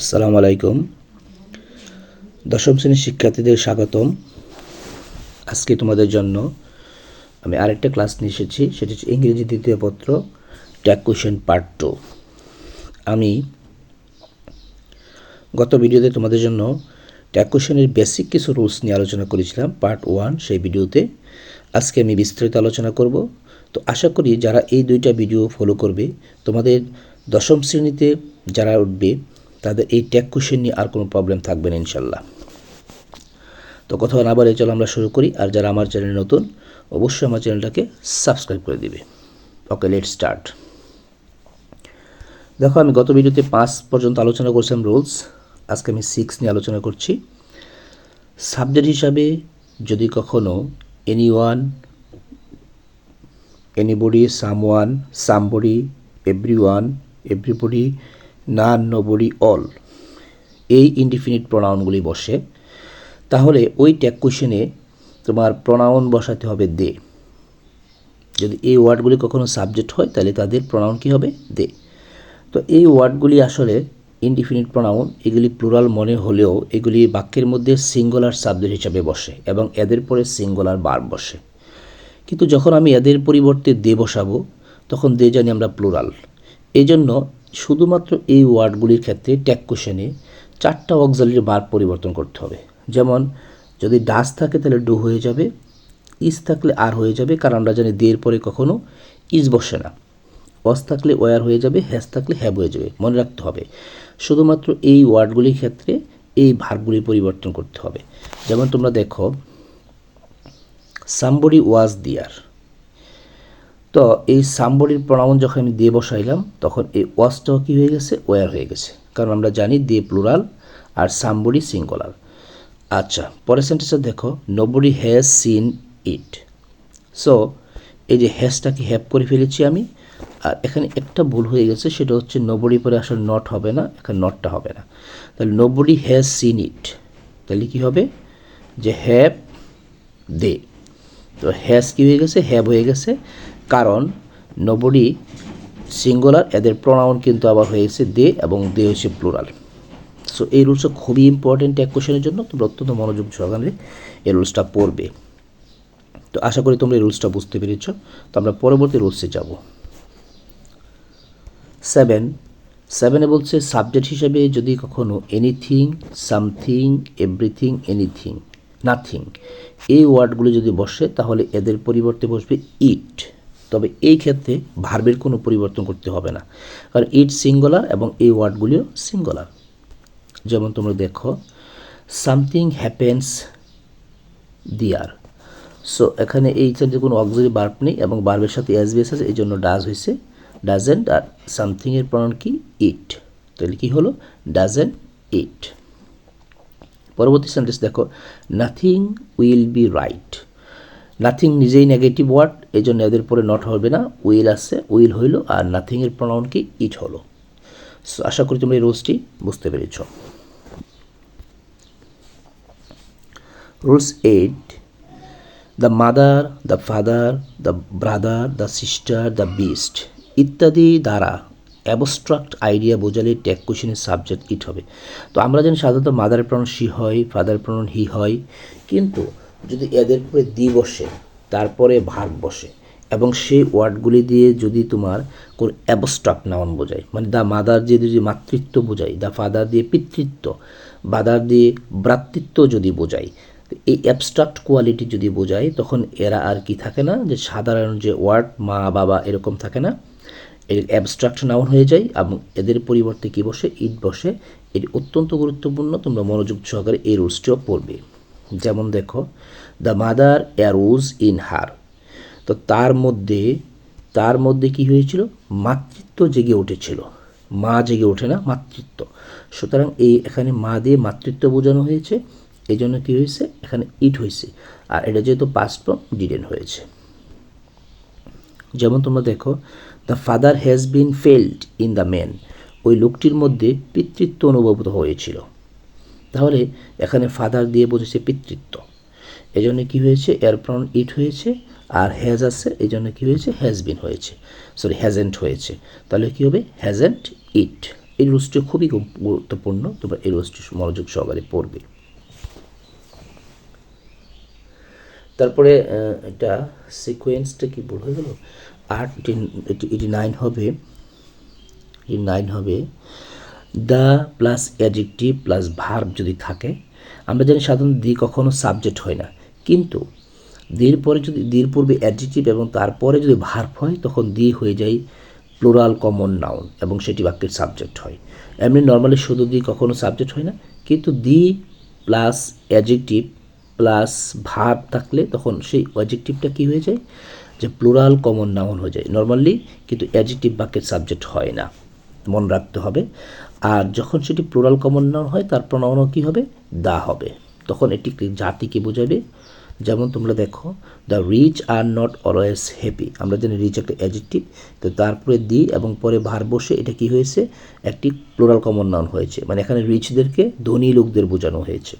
আসসালামু আলাইকুম। দশম শ্রেণির শিক্ষার্থীদের স্বাগতম। আজকে তোমাদের জন্য আমি আরেকটা ক্লাস নিয়ে এসেছি, সেটি হচ্ছে ইংরেজি দ্বিতীয় পত্র, ট্যাগ কোয়েশন পার্ট টু। আমি গত ভিডিওতে তোমাদের জন্য ট্যাগ কোয়েশনের বেসিক কিছু রুলস নিয়ে আলোচনা করেছিলাম, পার্ট ওয়ান সেই ভিডিওতে। আজকে আমি বিস্তারিত আলোচনা করব। তো আশা করি যারা এই দুইটা ভিডিও ফলো করবে, তোমাদের দশম শ্রেণীতে যারা উঠবে তাদের এই ট্যাগ কোশ্চেন নিয়ে আর কোনো প্রবলেম থাকবে না, ইনশাল্লাহ। তো কথা না বলে চলো আমরা শুরু করি, আর যারা আমার চ্যানেল নতুন, অবশ্যই আমার চ্যানেলটাকে সাবস্ক্রাইব করে দিবে। ওকে লেট স্টার্ট দেখো, আমি গত ভিডিওতে পাঁচ পর্যন্ত আলোচনা করছিলাম রুলস আজকে আমি সিক্স নিয়ে আলোচনা করছি। সাবজেক্ট হিসাবে যদি কখনো any one anybody someone somebody every one everybody none nobody all. এই ইনডিফিনিট প্রোনাউনগুলি বসে। তাহলে ওই ট্যাগ কোশ্চেনে তোমার প্রোনাউন বসাতে হবে দে। যদি এই ওয়ার্ডগুলি কখনো সাবজেক্ট হয়, তাহলে তাদের প্রোনাউন কী হবে? দে। তো এই ওয়ার্ডগুলি আসলে ইনডিফিনিট প্রোনাউন এগুলি প্লুরাল মনে হলেও এগুলি বাক্যের মধ্যে সিঙ্গুলার সাবজেক্ট হিসাবে বসে এবং এদের পরে সিঙ্গুলার বার বসে। কিন্তু যখন আমি এদের পরিবর্তে দে বসাবো, তখন দে জানি আমরা প্লুরাল এই জন্য শুধুমাত্র এই ওয়ার্ডগুলির ক্ষেত্রে ট্যাগ কোশ্চেনে চারটা অক্সালির বার পরিবর্তন করতে হবে। যেমন, যদি ডাস থাকে তাহলে ডু হয়ে যাবে, ইস থাকলে আর হয়ে যাবে, কারণ আমরা জানি দের পরে কখনো ইস বসে না। অস থাকলে ওয়ার হয়ে যাবে, হ্যাস থাকলে হ্যাব হয়ে যাবে, মনে রাখতে হবে। শুধুমাত্র এই ওয়ার্ডগুলির ক্ষেত্রে এই ভার্বগুলি পরিবর্তন করতে হবে। যেমন তোমরা দেখো, সামবডি ওয়াজ দিয়ার। তো এই সামবডির প্রণামন যখন আমি দিয়ে বসাইলাম, তখন এই ওয়াজটাও কী হয়ে গেছে? ওয়ার হয়ে গেছে। কারণ আমরা জানি দিয়ে প্লুরাল আর সামবডি সিঙ্গুলার আচ্ছা পরের সেন্টেন্সটা দেখো nobody has seen it so এই যে হ্যাজটাকে হ্যাপ করে ফেলেছি আমি? আর এখানে একটা ভুল হয়ে গেছে, সেটা হচ্ছে নোবডি পরে আসলে নট হবে না, এখানে নটটা হবে না। তাহলে নোবডি হ্যাজ সিন ইট তাহলে কী হবে? যে হ্যাপ দে তো হ্যাজ কী হয়ে গেছে? হ্যাভ হয়ে গেছে। কারণ নোবডি সিঙ্গুলার এদের প্রোনাউন কিন্তু আবার হয়ে গেছে দে এবং দে হচ্ছে প্লুরাল সো এই রুলসটা খুবই ইম্পর্টেন্ট এক কোশ্চেনের জন্য। তোমরা অত্যন্ত মনোযোগ সহকারে এই রুলসটা পড়বে। তো আশা করি তোমরা এই রুলসটা বুঝতে পেরেছ। তো আমরা পরবর্তী রুলসে যাব। সেভেন সেভেনে বলছে সাবজেক্ট হিসেবে যদি কখনো anything something everything anything nothing এই ওয়ার্ডগুলো যদি বসে, তাহলে এদের পরিবর্তে বসবে ইট তবে এই ক্ষেত্রে ভার্বের কোনো পরিবর্তন করতে হবে না। কারণ ইট সিঙ্গুলার এবং এই ওয়ার্ডগুলিও সিঙ্গুলার যেমন তোমরা দেখো সামথিং হ্যাপেন্স দিয়ার সো এখানে এই যে কোনো অক্সিলারি বার্ব নেই এবং বার্বের সাথে এস বিএস আছে এই জন্য ডাজ হয়েছে। ডাজেন্ট আর সামথিংয়ের প্রণাম কি? ইট তাহলে কী হলো? ডাজেন্ট ইট পরবর্তী সেন্টেন্স দেখো nothing will be right nothing নিজেই নেগেটিভ ওয়ার্ড এই জন্য এদের পরে নট হবে না। উইল আসছে উইল হইল, আর নাথিংয়ের প্রণাম কি? ইট হলো। সো আশা করি তোমরা এই রুলসটি বুঝতে পেরেছ। Rules eight the mother the father the brother the sister the beast ইত্যাদি দ্বারা অ্যাবস্ট্রাক্ট আইডিয়া বোঝালে ট্যাগ কোশ্চেনের সাবজেক্ট ইট হবে। তো আমরা জানি সাধারণত মাদার প্রণন সি হয় ফাদার প্রণন হি হয়, কিন্তু যদি এদের পরে দি বসে, তারপরে ভাগ বসে, এবং সেই ওয়ার্ডগুলি দিয়ে যদি তোমার কোন অ্যাবস্ট্রাক্ট নাউন বোঝায় মানে দ্য মাদার দিয়ে যদি মাতৃত্ব বোঝায় দ্য ফাদার দিয়ে পিতৃত্ব বাদার দিয়ে ভ্রাতৃত্ব যদি বোঝায় এই অ্যাবস্ট্রাক্ট কোয়ালিটি যদি বোঝায়, তখন এরা আর কি থাকে না, যে সাধারণ যে ওয়ার্ড মা বাবা এরকম থাকে না এর অ্যাবস্ট্রাক্ট নাউন হয়ে যায় এবং এদের পরিবর্তে কী বসে? ইট বসে। এটি অত্যন্ত গুরুত্বপূর্ণ, তোমরা মনোযোগ সহকারে এই রুলসটিও পড়বে। যেমন দেখো the mother arose in her তো তার মধ্যে তার মধ্যে কি হয়েছিল? মাতৃত্ব জেগে উঠেছিল। মা জেগে ওঠে না, মাতৃত্ব। সুতরাং এই এখানে মা দিয়ে মাতৃত্ব বোঝানো হয়েছে। এই জন্য কী হয়েছে? এখানে ইট হয়েছে। আর এটা যেহেতু পাস্ট ফর্ম ডিডেন হয়েছে। যেমন তোমরা দেখো the father has been failed in the man ওই লোকটির মধ্যে পিতৃত্ব অনুভূত হয়েছিল। তাহলে এখানে ফাদার দিয়ে বোঝেছে পিতৃত্ব। এই জন্য কী হয়েছে? এয়ারপ্রন ইট হয়েছে, আর হ্যাজ আছে এই জন্য কী হয়েছে? হ্যাজ বিন হয়েছে। সরি হ্যাজেন্ট হয়েছে। তাহলে কী হবে? হ্যাজেন্ট ইট এই রুলসটি খুবই গুরুত্বপূর্ণ। তোমরা এই রুলসটি মনোযোগ সহকারে পড়বে। তারপরে এটা সিকোয়েন্সটা কি ভুল হয়ে গেল? আট, এটি এটি নাইন হবে। এটি নাইন হবে। The plus adjective plus verb যদি থাকে, আমরা জানি সাধারণত দি কখনো সাবজেক্ট হয় না। কিন্তু দির পরে যদি, দির পূর্বে অ্যাডজেক্টিভ এবং তারপরে যদি ভার্ব হয়, তখন দি হয়ে যায় প্লোরাল কমন নাউন এবং সেটি বাক্যের সাবজেক্ট হয়। এমনি নর্মালি শুধু দি কখনো সাবজেক্ট হয় না, কিন্তু the plus adjective plus verb থাকলে তখন সেই অ্যাডজেক্টিভটা কী হয়ে যায়? যে প্লুরাল কমন নাউন হয়ে যায়। নর্মালি কিন্তু অ্যাডজেক্টিভ বাক্যের সাবজেক্ট হয় না। মনে রাখতে হবে। আর যখন সেটি প্লুরাল কমন নাউন হয়, তার প্রণামও কী হবে? দা হবে। তখন এটি জাতিকে বোঝাবে। যেমন তোমরা দেখো the rich are not always happy আমরা জানি রিচ একটা অ্যাডজেক্টিভ তো তারপরে দি এবং পরে ভার বসে এটা কি হয়েছে? একটি প্লোরাল কমন নাউন হয়েছে। মানে এখানে রিচদেরকে ধনী লোকদের বোঝানো হয়েছে।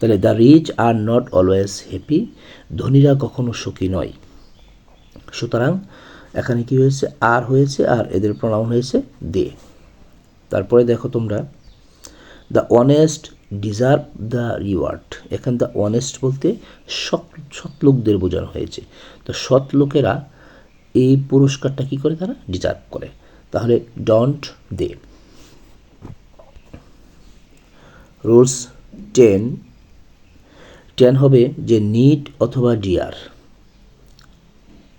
তাহলে the rich are not always happy ধনীরা কখনো সুখী নয়। সুতরাং এখানে কি হয়েছে? আর হয়েছে আর এদের প্রণাম হয়েছে দে তারপরে দেখো তোমরা the honest deserve the reward এখানে দ্য অনেস্ট বলতে সৎ সৎ লোকদের বোঝানো হয়েছে। তো সৎ লোকেরা এই পুরস্কারটা কি করে তারা? ডিজার্ভ করে। তাহলে don't they rules ten ten হবে যে নিড অথবা ডিয়ার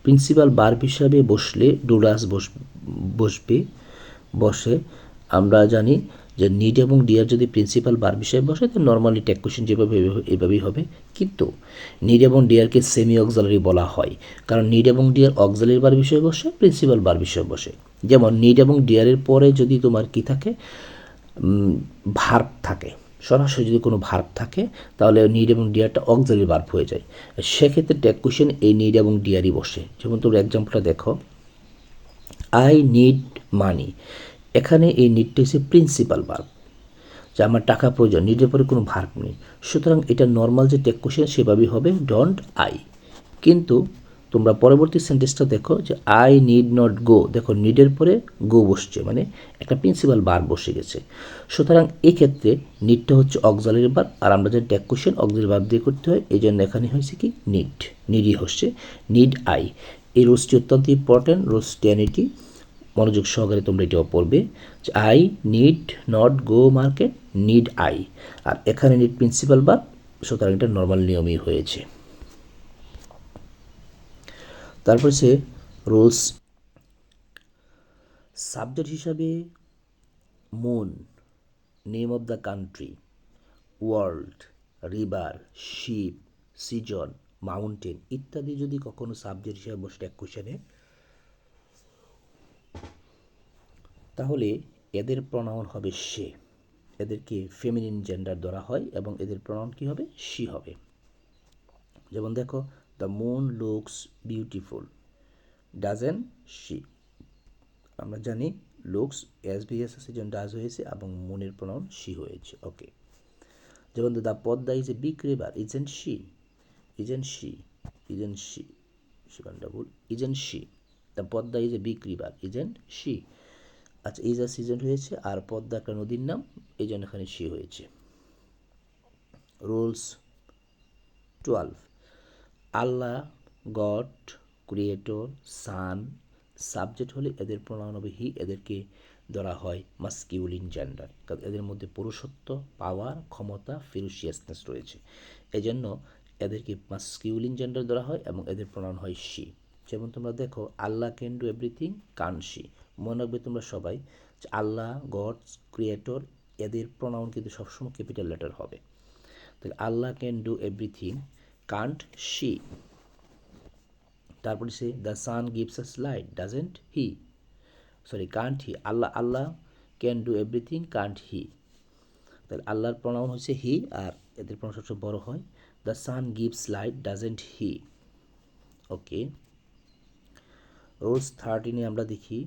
প্রিন্সিপাল বার হিসাবে বসলে ডুরাস বস, বসবে, বসে। আমরা জানি যে নিড এবং ডিয়ার যদি প্রিন্সিপাল বার বিষয়ে বসে তো নর্মালি টেক কোশ্চেন যেভাবে এভাবেই হবে। কিন্তু নিড এবং ডিয়ারকে সেমি অক্সালারি বলা হয়। কারণ নিড এবং ডিয়ার অক্সালারি বার বিষয়ে বসে, প্রিন্সিপাল বার বিষয়ে বসে। যেমন নিড এবং ডিয়ারের পরে যদি তোমার কি থাকে ভার্ব থাকে। সরাসরি যদি কোনো ভার্ব থাকে, তাহলে নিড এবং ডিয়ারটা অক্সারি ভার্ব হয়ে যায়। সেক্ষেত্রে কোশ্চেন এই নিড এবং ডিয়ারই বসে। যেমন তোমরা এক্সাম্পলটা দেখো। আই নিড মানি এখানে এই নিডটা হচ্ছে প্রিন্সিপাল ভার্ব যে আমার টাকা প্রয়োজন নিডের পরে কোনো ভার্ব নেই। সুতরাং এটা নর্মাল যে টেক কোশ্চেন সেভাবেই হবে ডন্ট আই কিন্তু তোমরা পরবর্তী সেন্টেন্সটা দেখো যে আই নিড নট গো দেখো নিডের পরে গো বসছে মানে একটা প্রিন্সিপাল বার বসে গেছে। সুতরাং এই ক্ষেত্রে নিডটা হচ্ছে অক্সালের বার আর আমরা যে ট্যাক কোশ্চেন বার দিয়ে করতে হয়। এই জন্য এখানে হয়েছে কি? নিড নিডই হচ্ছে। নিড আই এই রোজটি অত্যন্ত ইম্পর্ট্যান্ট রোজ টেনিটি মনোযোগ সহকারে তোমরা এটাও পড়বে যে I need not go market need I আর এখানে নিড প্রিন্সিপাল বার সুতরাং এটা নর্মাল নিয়মই হয়েছে। তারপর সে রোলস। সাবজেক্ট হিসাবে moon, name of the country, world, river, ship, season, mountain ইত্যাদি যদি কখনো সাবজেক্ট হিসাবে বসে এক কোশ্চেনে তাহলে এদের প্রনাউন হবে সে। এদেরকে ফেমিনিন জেন্ডার ধরা হয় এবং এদের প্রনাউন কী হবে? সি হবে। যেমন দেখো the moon looks beautiful doesn't she আমরা জানি looks S B S season does হয়েছে, এবং মুনের প্রনাউন শি হয়েছে ওকে যেমন the Padma is a big river isn't she isn't she isn't she সেখানটা ভুল isn't she the Padma is a big river isn't she আচ্ছা is a season হয়েছে, আর পদ্মা একটা নদীর নাম, এই জন্য এখানে শি হয়েছে। Rules twelve Allah, God, creator, sun, subject হলে এদের প্রণয়ন হবে হি এদেরকে ধরা হয় মাস্কিউলিন জেন্ডার। কারণ এদের মধ্যে পুরুষত্ব, পাওয়ার, ক্ষমতা, ফিরুশিয়াসনেস রয়েছে। এজন্য এদেরকে মাস্কিউলিন জেন্ডার ধরা হয় এবং এদের প্রণয়ন হয় শি। যেমন তোমরা দেখো, Allah can do everything can't she মনে রাখবে তোমরা সবাই আল্লাহ, গড, ক্রিয়েটর, এদের প্রণয়ন কিন্তু সবসময় ক্যাপিটাল লেটার হবে। তাহলে Allah can do everything can't she তারপরে সে the sun gives us light doesn't he sorry can't he Allah Allah can do everything can't he তাহলে আল্লাহর প্রণাম হচ্ছে হি আর এদের প্রণাম সবচেয়ে বড় হয় the sun gives light doesn't he okay rules থার্টিনে আমরা দেখি।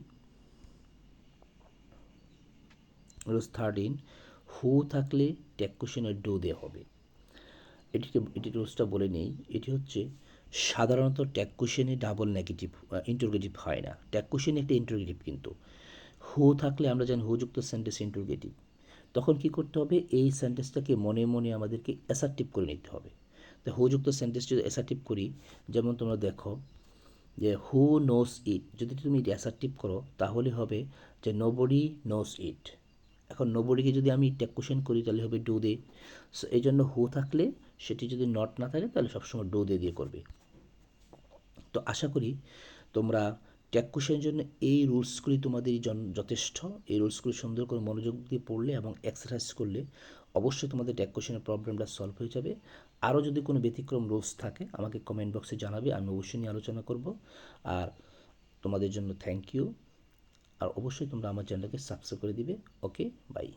রোজ থার্টিন হু থাকলে ট্যাক কোশ্চেনের ডো দেওয়া হবে? এটিকে এটি রোজটা বলে নেই। এটি হচ্ছে সাধারণত ট্যাগ কোশ্চেনে ডাবল নেগেটিভ ইন্টারোগেটিভ হয় না। ট্যাগ কোশ্চেনে একটা ইন্টারোগেটিভ কিন্তু। হু থাকলে আমরা জানি হুযুক্ত সেন্টেন্স ইন্টারোগেটিভ তখন কি করতে হবে? এই সেন্টেন্সটাকে মনে মনে আমাদেরকে অ্যাসার্টিভ করে নিতে হবে। তো হুযুক্ত সেন্টেন্স যদি অ্যাসার্টিভ করি, যেমন তোমরা দেখো যে হু নোস ইট যদি তুমি অ্যাসার্টিভ করো, তাহলে হবে যে নোবডি নোস ইট এখন নোবডিকে যদি আমি ট্যাক কোশ্চেন করি, তাহলে হবে ডু দে সো এই জন্য হু থাকলে সেটি যদি নট না থাকে, তাহলে সবসময় ডু দে দিয়ে করবে। তো আশা করি তোমরা ট্যাগ কোশ্চেনের জন্য এই রুলসগুলি তোমাদের যথেষ্ট। এই রুলসগুলি সুন্দর করে মনোযোগ দিয়ে পড়লে এবং এক্সারসাইজ করলে অবশ্যই তোমাদের ট্যাগ কোশ্চেনের প্রবলেমটা সলভ হয়ে যাবে। আরও যদি কোনো ব্যতিক্রম রুলস থাকে, আমাকে কমেন্ট বক্সে জানাবে, আমি অবশ্যই নিয়ে আলোচনা করব। আর তোমাদের জন্য থ্যাংক ইউ আর অবশ্যই তোমরা আমার চ্যানেলকে সাবস্ক্রাইব করে দিবে। Okay bye